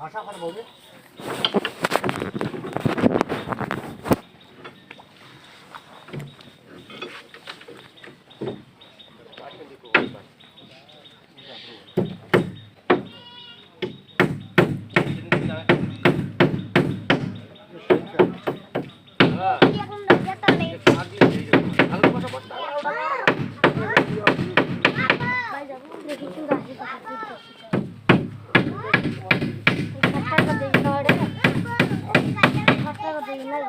ভাষা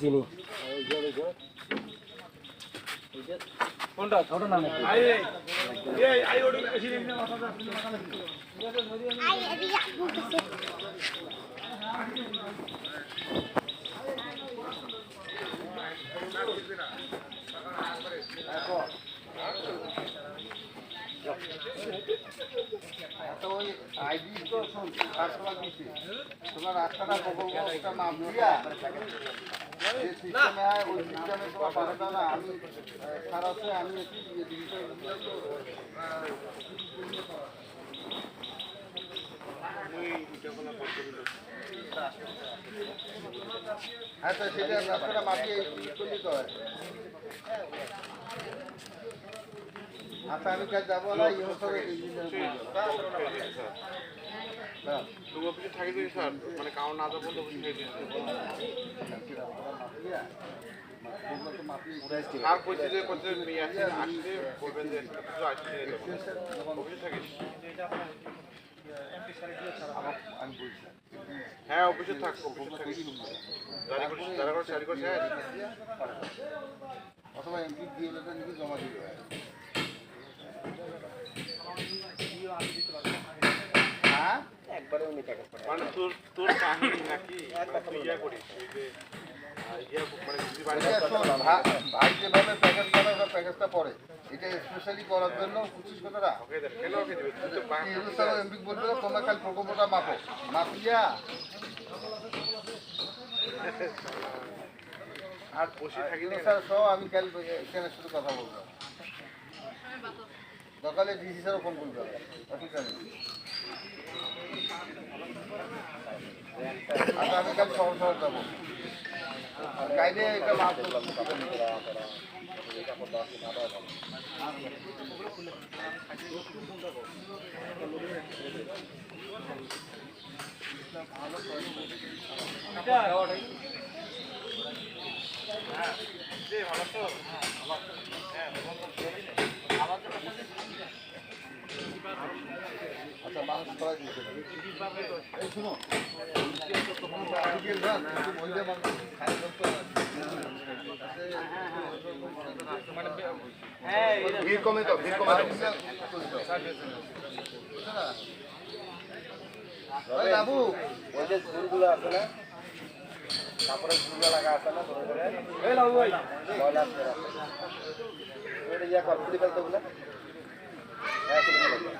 চিনি তোমার রাস্তাটা না আমি আচ্ছা রাস্তাটা তো আচ্ছা আমি কাজ যাব না অনুসারে আর কইছে যে নিয়ে আসছে আসলে বলবেন যে আসছে অফিসে থাকিস হ্যাঁ অফিসে থাক অফিসে থাকিস করিস জারি করিস জারি করিস হ্যাঁ অথবা এমপি দিয়ে জমা দিতে মানে তোর তোর কাহিনী নাকি? তুই ইয়া করিস ওই যে আহ, যদি বাড়ি এটা শোন, ভা- ভাই যেভাবে প্যাকেজ করে ওরা প্যাকেজটা পড়ে এটা স্পেশালি করার জন্য কথাটা এমপি বলবে তোমরা খালি প্রকল্পটা মাপো। মাপিয়া আর বসে থাকি স্যার সহ আমি কাল এখানে শুধু কথা বলব। সকালে ডিসি স্যারও ফোন করবে। অসুবিধা নেই। আচ্ছা আমি কাল শহর শহর যাব কাইলে এটা মাপ আচ্ছা ভিড় কমে তো ভিড় কমে বাবু ওই যে ফুলগুলো আছে না কাপড়ের ফুলগুলো লাগা আছে না, ধরে ধরে। ময়লা ইয়া কর খুলে ফেলতে বলে হ্যাঁ খুলে ফেলতে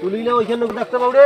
তুলি না ওইখানে দেখতে পাবো রে